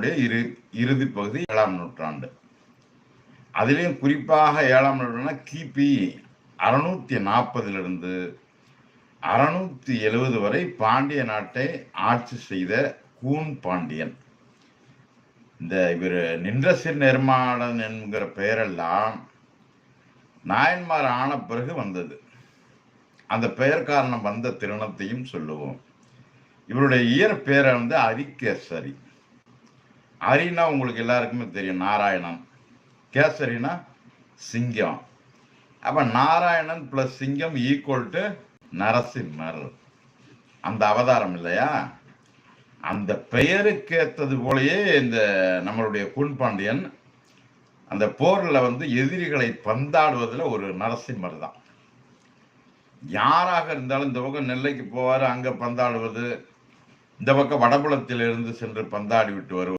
நூற்றாண்டினுடைய இரு இறுதி பகுதி ஏழாம் நூற்றாண்டு. அதிலையும் குறிப்பாக ஏழாம் நூற்றாண்டு கிபி அறுநூத்தி நாற்பதிலிருந்து அறுநூத்தி எழுபது வரை பாண்டிய நாட்டை ஆட்சி செய்த கூன் பாண்டியன். இந்த இவர் நின்றசிர் நிர்மாடன் என்கிற பெயரெல்லாம் நாயன்மார் ஆன பிறகு வந்தது. அந்த பெயர் காரணம் வந்த திருமணத்தையும் சொல்லுவோம். இவருடைய இயற்பெயரை வந்து அரிக்கேசரி அரினா உங்களுக்கு எல்லாருக்குமே தெரியும் நாராயணன். கேசரினா சிங்கம். அப்ப நாராயணன் பிளஸ் சிங்கம் ஈக்குவல் டு நரசிம்மர். அந்த அவதாரம் இல்லையா? அந்த பெயருக்கு ஏற்றது போலயே இந்த நம்மளுடைய கூன்பாண்டியன் அந்த போர்ல வந்து எதிரிகளை பந்தாடுவதில் ஒரு நரசிம்மர் தான். யாராக இருந்தாலும் இந்த பக்கம் நெல்லைக்கு போவார் அங்க பந்தாடுவது. இந்த பக்கம் வடபுலத்தில் இருந்து சென்று பந்தாடி விட்டு வருவது.